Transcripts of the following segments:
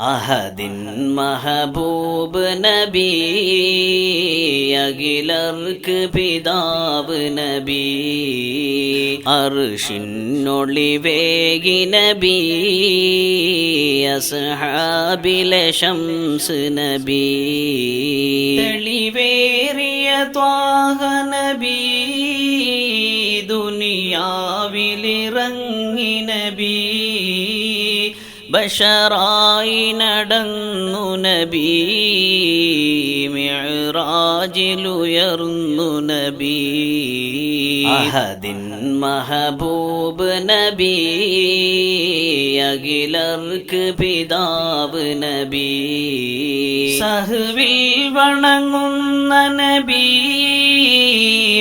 അഹദിൻ മഹബൂബ് നബി അഖിലർക്ക് പിതാവ് നബി അർഷിനൊളിവേഗി നബി അസഹാബിലെ ശംസ് നബി. തെളിവേറിയ ത്വാഹ നബി ദുനിയാവിലിറങ്ങി നബി. ബഷറായി നടന്നു നബി മിറാജിലുയർന്നു നബി. അഹദിൻ മഹബൂബ് നബി അഖിലർക്ക് പിതാവ് നബി. സഹവിൽ വണങ്ങുന്ന നബി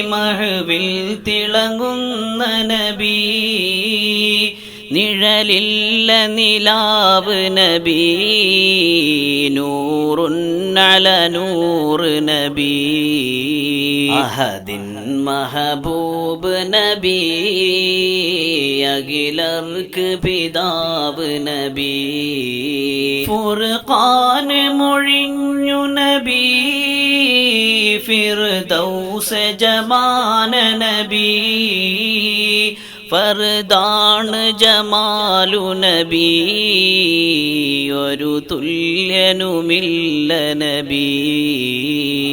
മഹവിൽ തിളങ്ങുന്ന നബി. നിഴലില്ല നിലാവ് നബി നൂറുന്നല നൂറ് നബി. അഹദിൻ മഹബൂബ് നബി അഖിലർക്ക് പിതാവ് നബി. ഫുർഖാൻ മൊഴിഞ്ഞു നബി ഫിർദൗസ് ജമാന നബി. ഫർദാണ് ജമാലു നബി ഒരു തുല്യനുമില്ല നബി.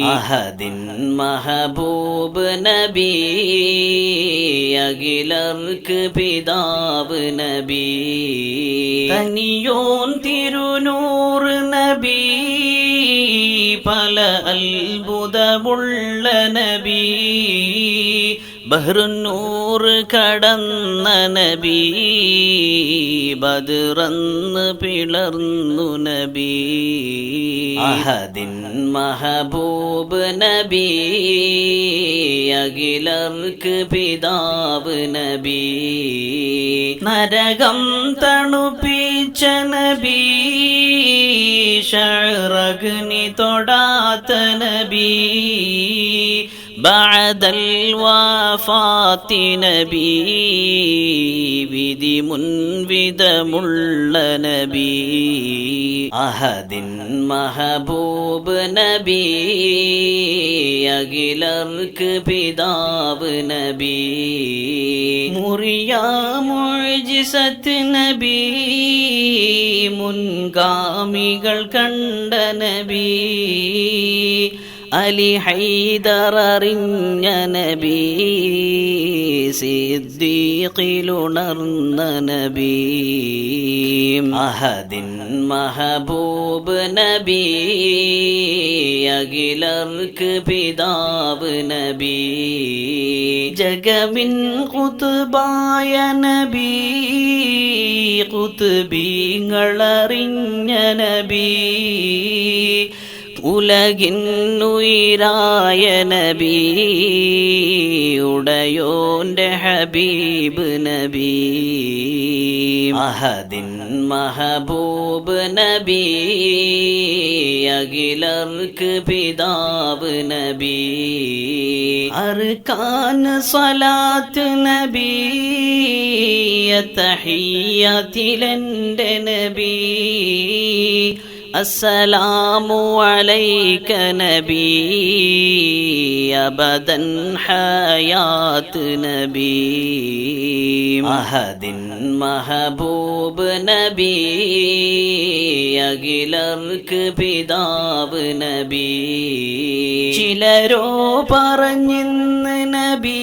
അഹദിൻ മഹബൂബ് നബി അഖിലർക്ക് പിതാവ് നബി. തനിയോൻ തിരുനൂറ് നബി പല അത്ഭുതമുള്ള നബി. ബഹ്റുന്നൂറ് കടന്ന നബി ബദ്റന്ന് പിളർന്നു നബി. അഹദിൻ മഹബൂബ് നബി അഖിലർക്ക് പിതാവ് നബി. നരകം തണുപ്പിച്ച നബി ഷറഗ്നി തൊടാത്ത നബി. بعد الوفاة നബി വിധി മുൻവിധമുള്ള നബി അഹദിൻ മഹബൂബ് നബി അഖിലർക്ക് പിതാവ് നബി മുറിയ മുഴിസത്ത് നബി മുൻഗാമികൾ കണ്ട നബി അലി ഹൈദറിഞ്ഞ നബി സിദ്ദീഖിലുണർന്ന നബി. അഹദിൻ മഹബൂബ് നബി അഖിലർക്ക് പിതാവ് നബി. ജഗമിൻ കുത്തുബായ നബി കുത്തുബീങ്ങളറിഞ്ഞ നബി. ഉലകിന്നുയിരായ നബി ഉടയോന്റെ ഹബീബ് നബി. അഹദിൻ മഹബൂബ് നബി. അഖിലർക്ക് പിതാവ് നബി. അർക്കാൻ സ്വലാത്ത് നബി. തഹിയത്തിലെന്റെ നബി. السلام عليك نبي أبدا حياة نبي أحد محبوب നബി അഖിലർക്ക് പിതാവ് നബി ചിലരോ പറഞ്ഞിന്ന് നബി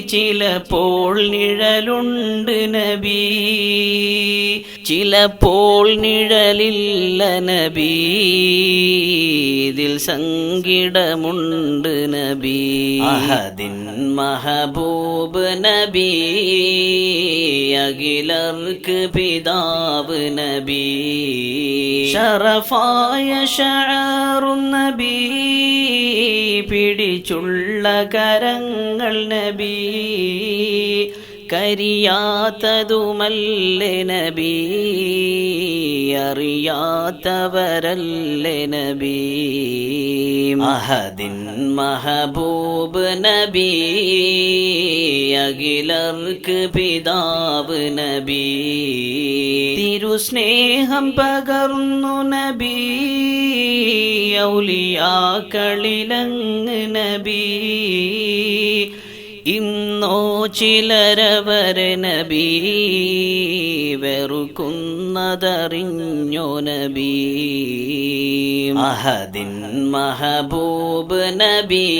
ചിലപ്പോൾ നിഴലുണ്ട് നബി. ചിലപ്പോൾ നിഴലില്ല നബി. ഇതിൽ സങ്കടമുണ്ട് നബി. അഹദിൻ മഹബൂബ് നബി. അഖിലർക്ക് പിതാവ് നബി. ഷറഫായ ഷറും നബി. പിടിച്ചുള്ള കരങ്ങൾ നബി. കരിയാത്തതുമല്ലേ നബി. അറിയാത്തവരല്ലേ നബി? അഹദിൻ മഹബൂബ് നബി അഖിലർക്ക് പിതാവ് നബി. തിരു തിരുസ്നേഹം പകർന്നു നബി ഔലിയാക്കളിലങ്ങ് നബി. ഇന്നോ ചിലരവരെ നബി വെറുക്കുന്നതറിഞ്ഞോ നബി. അഹദിൻ മഹബൂബ് നബി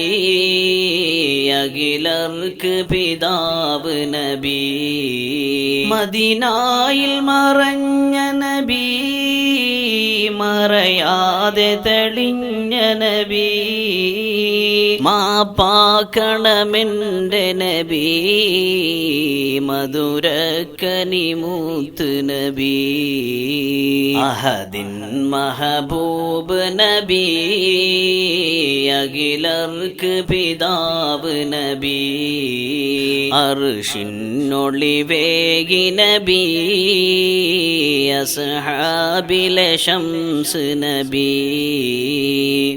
അഖിലർക്ക് പിതാവ് നബി. മദിനായിൽ മറഞ്ഞ മറയാതെ തെളിഞ്ഞ നബി. മാപ്പാക്കണമെന്റെ നബി. മധുരക്കനിമൂത്ത് നബി. അഹദിൻ മഹബൂബ് നബി. അഖിലർക്ക് പിതാവ് നബി. അർഷിനൊളിവേഗി നബി. അസ്ഹാബിലെ ശംസ് നബി